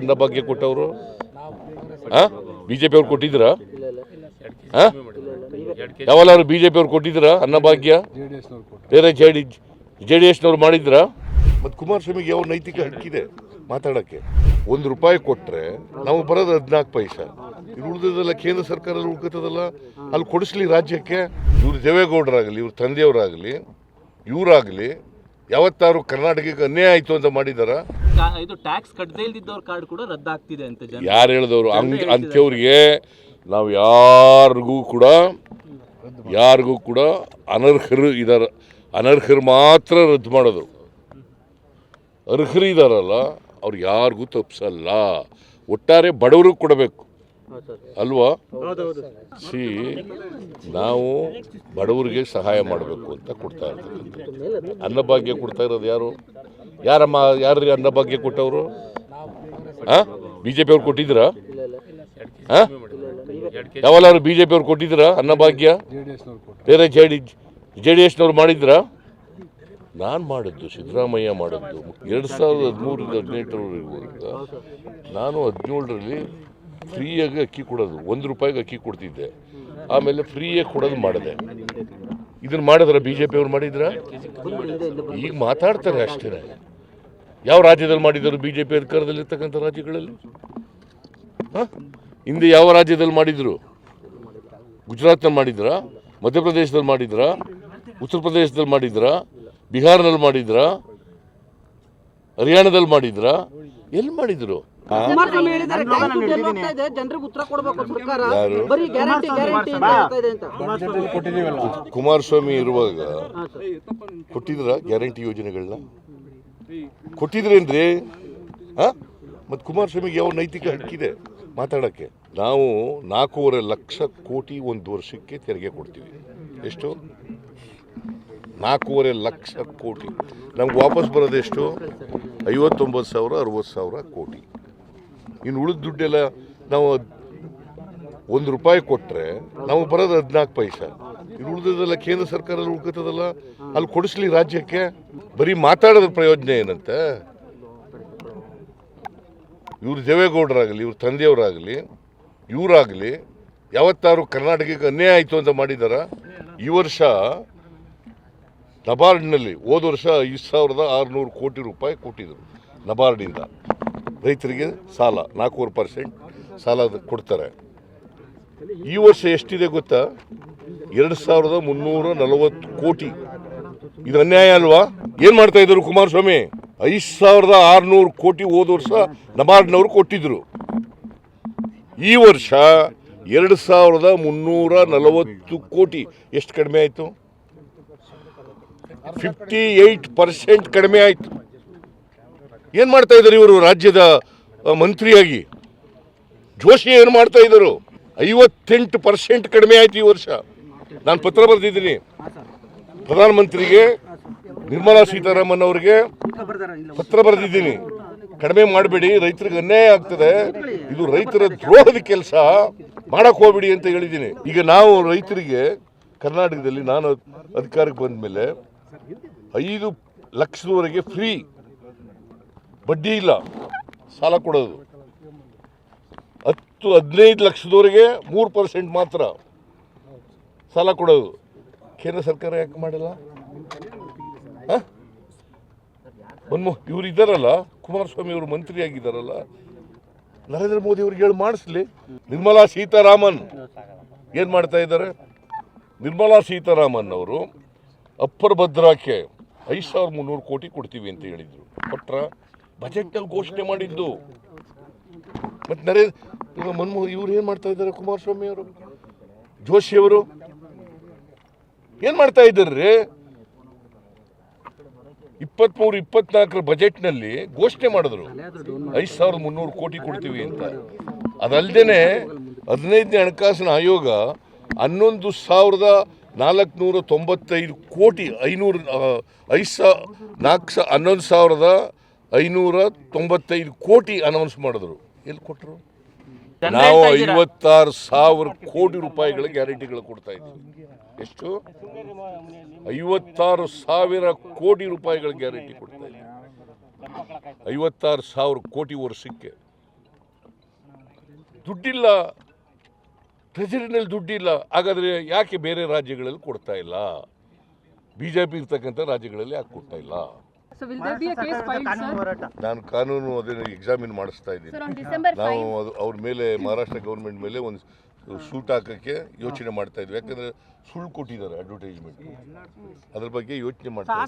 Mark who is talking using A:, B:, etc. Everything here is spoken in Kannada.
A: ಅನ್ನ ಬಗ್ಗೆ ಕೊಟ್ಟವರು. ಬಿಜೆಪಿ ಅವ್ರು ಕೊಟ್ಟಿದ್ರ? ಯಾವಲ್ಲಾರು ಬಿಜೆಪಿ ಅವ್ರು ಕೊಟ್ಟಿದ್ರ ಅನ್ನಭಾಗ್ಯ ಬೇರೆ ಜೆ ಡಿ ಜೆ ಡಿ ಎಸ್ನವ್ರು ಮಾಡಿದ್ರ? ಮತ್ತು ಕುಮಾರಸ್ವಾಮಿಗೆ ಯಾವ ನೈತಿಕ ಹಕ್ಕಿದೆ ಮಾತಾಡೋಕ್ಕೆ. ಒಂದು ರೂಪಾಯಿ ಕೊಟ್ಟರೆ ನಾವು ಬರೋದು ಹದಿನಾಲ್ಕು ಪೈಸ. ಇದು ಕೇಂದ್ರ ಸರ್ಕಾರ ಉಳ್ಕೊತದಲ್ಲ ಅಲ್ಲಿ ಕೊಡಿಸ್ಲಿ ರಾಜ್ಯಕ್ಕೆ. ಇವ್ರು ದೇವೇಗೌಡರಾಗಲಿ, ಇವ್ರ ತಂದೆಯವರಾಗಲಿ, ಇವರಾಗಲಿ ಯಾವತ್ತಾರು ಕರ್ನಾಟಕಕ್ಕೆ ಅನ್ಯಾಯ ಆಯಿತು ಅಂತ ಮಾಡಿದಾರ?
B: ಇದು ಟ್ಯಾಕ್ಸ್ ಕಟ್ಟದೇ ಇಲ್ದಿದ್ದವ್ರ ಕಾರ್ಡ್ ಕೂಡ ರದ್ದಾಗ್ತಿದೆ ಅಂತ ಜನ
A: ಯಾರು ಹೇಳಿದವರು? ಹಂಗ್ ಅಂಥವ್ರಿಗೆ ನಾವು ಯಾರಿಗೂ ಕೂಡ ಯಾರಿಗೂ ಕೂಡ ಅನರ್ಹರು ಇದಾರ ಅನರ್ಹರು ಮಾತ್ರ ರದ್ದು ಮಾಡೋದು. ಅರ್ಹರು ಇದಾರಲ್ಲ ಅವ್ರು ಯಾರಿಗೂ ತಪ್ಪಿಸಲ್ಲ ಒಟ್ಟಾರೆ ಬಡವ್ರಿಗೆ ಕೊಡಬೇಕು. ಅಲ್ವಾ? ಸಿ ನಾವು ಬಡವರಿಗೆ ಸಹಾಯ ಮಾಡಬೇಕು ಅಂತ ಕೊಡ್ತಾ ಇರ್ತಕ್ಕಂಥದ್ದು. ಅನ್ನಭಾಗ್ಯ ಕೊಡ್ತಾ ಇರೋದು ಯಾರು? ಯಾರಮ್ಮ ಯಾರಿಗೆ ಅನ್ನಭಾಗ್ಯ ಕೊಟ್ಟವರು? ಹಾಂ ಬಿ ಜೆ ಪಿಯವ್ರು ಕೊಟ್ಟಿದ್ದೀರಾ? ಹಾಂ ಯಾವಲ್ಲಾರು ಬಿ ಜೆ ಪಿಯವ್ರು ಕೊಟ್ಟಿದ್ದೀರಾ ಅನ್ನಭಾಗ್ಯ ಬೇರೆ ಜೆ ಡಿ ಜೆ ಡಿ ಎಸ್ನವ್ರು ಮಾಡಿದ್ರಾ ನಾನು ಮಾಡಿದ್ದು, ಸಿದ್ದರಾಮಯ್ಯ ಮಾಡಿದ್ದು. ಎರಡು ಸಾವಿರದ ಹದಿಮೂರಿಂದ ಹದಿನೆಂಟರವರೆಗೂ ನಾನು ಹದಿನೇಳರಲ್ಲಿ ಫ್ರೀಯಾಗಿ ಅಕ್ಕಿ ಕೊಡೋದು, ಒಂದು ರೂಪಾಯಿಗೆ ಅಕ್ಕಿ ಕೊಡ್ತಿದ್ದೆ. ಆಮೇಲೆ ಫ್ರೀಯಾಗಿ ಕೊಡೋದು ಮಾಡಿದೆ. ಇದನ್ನು ಮಾಡಿದ್ರ ಬಿ ಜೆ ಪಿ ಅವ್ರು ಮಾಡಿದ್ರ? ಈಗ ಮಾತಾಡ್ತಾರೆ ಅಷ್ಟೇ. ಯಾವ ರಾಜ್ಯದಲ್ಲಿ ಮಾಡಿದರು ಬಿ ಜೆ ಪಿ ಅಧಿಕಾರದಲ್ಲಿರ್ತಕ್ಕಂಥ ರಾಜ್ಯಗಳಲ್ಲಿ? ಹಿಂದೆ ಯಾವ ರಾಜ್ಯದಲ್ಲಿ ಮಾಡಿದರು? ಗುಜರಾತ್ನಲ್ಲಿ ಮಾಡಿದ್ರ? ಮಧ್ಯಪ್ರದೇಶದಲ್ಲಿ ಮಾಡಿದ್ರ? ಉತ್ತರ ಪ್ರದೇಶದಲ್ಲಿ ಮಾಡಿದ್ರ? ಬಿಹಾರ್ನಲ್ಲಿ ಮಾಡಿದ್ರ? ಹರಿಯಾಣದಲ್ಲಿ ಮಾಡಿದ್ರಾ? ಎಲ್ಲಿ ಮಾಡಿದ್ರು?
C: ಕುಮಾರಸ್ವಾಮಿ
A: ಇರುವಾಗ ಕೊಟ್ಟಿದ್ರ ಗ್ಯಾರಂಟಿ ಯೋಜನೆಗಳನ್ನ? ಕೊಟ್ಟಿದ್ರೇನ್ರಿ? ಹಾ? ಮತ್ತು ಕುಮಾರಸ್ವಾಮಿಗೆ ಯಾವ ನೈತಿಕ ಹಕ್ಕಿದೆ? ಮಾತಾಡೋಕ್ಕೆ. ನಾವು ನಾಲ್ಕೂವರೆ ಲಕ್ಷ ಕೋಟಿ ಒಂದು ವರ್ಷಕ್ಕೆ ತೆರಿಗೆ ಕೊಡ್ತೀವಿ. ಎಷ್ಟು? ನಾಲ್ಕೂವರೆ ಲಕ್ಷ ಕೋಟಿ. ನಮ್ಗೆ ವಾಪಸ್ ಬರೋದೆಷ್ಟು ಐವತ್ತೊಂಬತ್ತು ಸಾವಿರ, ಅರವತ್ತು ಸಾವಿರ ಕೋಟಿ. ಇನ್ನು ಉಳಿದ ದುಡ್ಡೆಲ್ಲ ನಾವು ಒಂದು ರೂಪಾಯಿ ಕೊಟ್ಟರೆ ನಾವು ಬರೋದು ಹದಿನಾಲ್ಕು ಪೈಸ. ಇನ್ನು ಉಳಿದದಲ್ಲ ಕೇಂದ್ರ ಸರ್ಕಾರದಲ್ಲಿ ಉಳ್ಕೋತದಲ್ಲ ಅಲ್ಲಿ ಕೊಡಿಸ್ಲಿ ರಾಜ್ಯಕ್ಕೆ. ಬರೀ ಮಾತಾಡೋದ್ರ ಪ್ರಯೋಜನ ಏನಂತೆ? ಇವ್ರು ದೇವೇಗೌಡರಾಗಲಿ, ಇವ್ರ ತಂದೆಯವರಾಗಲಿ, ಇವರಾಗಲಿ, ಯಾವತ್ತಾರು ಕರ್ನಾಟಕಕ್ಕೆ ಅನ್ಯಾಯ ಆಯಿತು ಅಂತ ಮಾಡಿದಾರ, ಈ ವರ್ಷ ನಬಾರ್ಡ್ನಲ್ಲಿ ಹೋದ ವರ್ಷ ಐದು ಸಾವಿರದ ಆರುನೂರು ಕೋಟಿ ರೂಪಾಯಿ ಕೊಟ್ಟಿದ್ದರು ನಬಾರ್ಡಿಂದ. ರೈತರಿಗೆ ಸಾಲ, ನಾಲ್ಕೂವರೆ ಪರ್ಸೆಂಟ್ ಸಾಲ ಕೊಡ್ತಾರೆ. ಈ ವರ್ಷ ಎಷ್ಟಿದೆ ಗೊತ್ತಾ? ಎರಡು ಸಾವಿರದ ಮುನ್ನೂರ ನಲವತ್ತು ಕೋಟಿ. ಇದು ಅನ್ಯಾಯ ಅಲ್ವಾ? ಏನು ಮಾಡ್ತಾ ಇದ್ರು ಕುಮಾರಸ್ವಾಮಿ? ಐದು ಸಾವಿರದ ಆರುನೂರು ಕೋಟಿ ಹೋದ ವರ್ಷ ನಬಾರ್ಡ್ನವರು ಕೊಟ್ಟಿದ್ರು. ಈ ವರ್ಷ ಎರಡು ಸಾವಿರದ ಮುನ್ನೂರ ನಲವತ್ತು ಕೋಟಿ. ಎಷ್ಟು ಕಡಿಮೆ ಆಯಿತು? ಫಿಫ್ಟಿ ಏಯ್ಟ್ ಪರ್ಸೆಂಟ್ ಕಡಿಮೆ ಆಯಿತು. ಏನು ಮಾಡ್ತಾ ಇದ್ದಾರೆ ಇವರು ರಾಜ್ಯದ ಮಂತ್ರಿಯಾಗಿ? ಜೋಶಿ ಏನು ಮಾಡ್ತಾ ಇದ್ದರು? ಐವತ್ತೆಂಟು ಪರ್ಸೆಂಟ್ ಕಡಿಮೆ ಆಯ್ತು ಈ ವರ್ಷ. ನಾನು ಪತ್ರ ಬರೆದಿದ್ದೀನಿ. ಪ್ರಧಾನಮಂತ್ರಿಗೆ, ನಿರ್ಮಲಾ ಸೀತಾರಾಮನ್ ಅವರಿಗೆ ಪತ್ರ ಬರೆದಿದ್ದೀನಿ. ಕಡಿಮೆ ಮಾಡಬೇಡಿ, ರೈತರಿಗೆ ಅನ್ಯಾಯ ಆಗ್ತದೆ. ಇದು ರೈತರ ದ್ರೋಹದ ಕೆಲಸ. ಮಾಡಕ್ಕೆ ಹೋಗ್ಬಿಡಿ ಅಂತ ಹೇಳಿದ್ದೀನಿ. ಈಗ ನಾವು ರೈತರಿಗೆ, ಕರ್ನಾಟಕದಲ್ಲಿ ನಾನು ಅಧಿಕಾರಕ್ಕೆ ಬಂದ ಮೇಲೆ ಐದು ಲಕ್ಷದವರೆಗೆ ಫ್ರೀ ಬಡ್ಡಿ ಇಲ್ಲ, ಸಾಲ ಕೊಡೋದು. ಹತ್ತು, ಹದಿನೈದು ಲಕ್ಷದವರೆಗೆ ಮೂರು ಪರ್ಸೆಂಟ್ ಮಾತ್ರ ಸಾಲ ಕೊಡೋದು. ಕೇಂದ್ರ ಸರ್ಕಾರ ಯಾಕೆ ಮಾಡಿಲ್ಲ? ಆ? ಮನ್ಮೋ, ಇವ್ರು ಇದ್ದಾರಲ್ಲ, ಕುಮಾರಸ್ವಾಮಿ ಅವರು ಮಂತ್ರಿ ಆಗಿದ್ದಾರಲ್ಲ, ನರೇಂದ್ರ ಮೋದಿ ಅವ್ರಿಗೆ ಹೇಳಿ ಮಾಡಿಸ್ಲಿ. ನಿರ್ಮಲಾ ಸೀತಾರಾಮನ್ ಏನು ಮಾಡ್ತಾ ಇದ್ದಾರೆ? ನಿರ್ಮಲಾ ಸೀತಾರಾಮನ್ ಅವರು ಅಪ್ಪರ್ ಭದ್ರಾಕ್ಕೆ ಐದು ಸಾವಿರದ ಮುನ್ನೂರು ಕೋಟಿ ಕೊಡ್ತೀವಿ ಅಂತ ಹೇಳಿದ್ರು. ಕೊಟ್ರ ಬಜೆಟ್ನಲ್ಲಿ ಘೋಷಣೆ ಮಾಡಿದ್ದು. ಮತ್ತು ನರೇಂದ್ರ ಮನ್ಮೋಹನ್, ಇವ್ರು ಏನು ಮಾಡ್ತಾ ಇದ್ದಾರೆ ಕುಮಾರಸ್ವಾಮಿ ಅವರು? ಜೋಶಿ ಅವರು? ಏನು ಮಾಡ್ತಾ ರೀ ಇಪ್ಪತ್ಮೂರು, ಇಪ್ಪತ್ನಾಲ್ಕರ ಬಜೆಟ್ನಲ್ಲಿ ಘೋಷಣೆ ಮಾಡಿದ್ರು. ಐದು ಸಾವಿರದ ಮುನ್ನೂರು ಕೋಟಿ ಕೊಡ್ತೀವಿ ಅಂತ. ಅದಲ್ಲದೆ ಹದಿನೈದನೇ ಹಣಕಾಸಿನ ಆಯೋಗ ಹನ್ನೊಂದು ಸಾವಿರದ ನಾಲ್ಕುನೂರ ತೊಂಬತ್ತೈದು ಕೋಟಿ ಐನೂರು ಐದು ಸಾ ನಾಲ್ಕು ಸಾ ಹನ್ನೊಂದು ಸಾವಿರದ ಐನೂರ ತೊಂಬತ್ತೈದು ಕೋಟಿ ಅನೌನ್ಸ್ ಮಾಡಿದ್ರು. ಎಲ್ಲಿ ಕೊಟ್ಟರು ನಾವು ಐವತ್ತಾರು ಸಾವಿರ ಕೋಟಿ ರೂಪಾಯಿಗಳ ಗ್ಯಾರಂಟಿಗಳು ಕೊಡ್ತಾ ಇದ್ದೀವಿ. ಎಷ್ಟು? ಐವತ್ತಾರು ಸಾವಿರ ಕೋಟಿ ರೂಪಾಯಿಗಳ ಗ್ಯಾರಂಟಿ ಕೊಡ್ತಾ ಇದ್ದೀವಿ. ಐವತ್ತಾರು ಸಾವಿರ ಕೋಟಿ ವರ್ಷಕ್ಕೆ. ದುಡ್ಡಿಲ್ಲ. ಟ್ರೆಜರಿನಲ್ಲಿ ದುಡ್ಡಿಲ್ಲ. ಹಾಗಾದರೆ ಯಾಕೆ ಬೇರೆ ರಾಜ್ಯಗಳಲ್ಲಿ ಕೊಡ್ತಾ ಇಲ್ಲ? ಬಿ ಜೆ ಪಿ ಇರ್ತಕ್ಕಂಥ ರಾಜ್ಯಗಳಲ್ಲಿ ಯಾಕೆ ಕೊಡ್ತಾ ಇಲ್ಲ?
D: So will there be a case filed, sir?
A: ನಾನು ಕಾನೂನು ಅದನ್ನು ಎಕ್ಸಾಮಿನ್ ಮಾಡಿಸ್ತಾ ಇದ್ದೀನಿ. ನಾವು ಅದು ಅವ್ರ ಮೇಲೆ ಮಹಾರಾಷ್ಟ್ರ ಗೌರ್ಮೆಂಟ್ ಮೇಲೆ ಒಂದು ಸೂಟ್ ಹಾಕೋಕ್ಕೆ ಯೋಚನೆ ಮಾಡ್ತಾ ಇದ್ವಿ. ಯಾಕಂದರೆ ಸುಳ್ಳು ಕೊಟ್ಟಿದ್ದಾರೆ ಅಡ್ವರ್ಟೈಸ್ಮೆಂಟ್ ಅದ್ರ ಬಗ್ಗೆ ಯೋಚನೆ ಮಾಡ್ತಾ.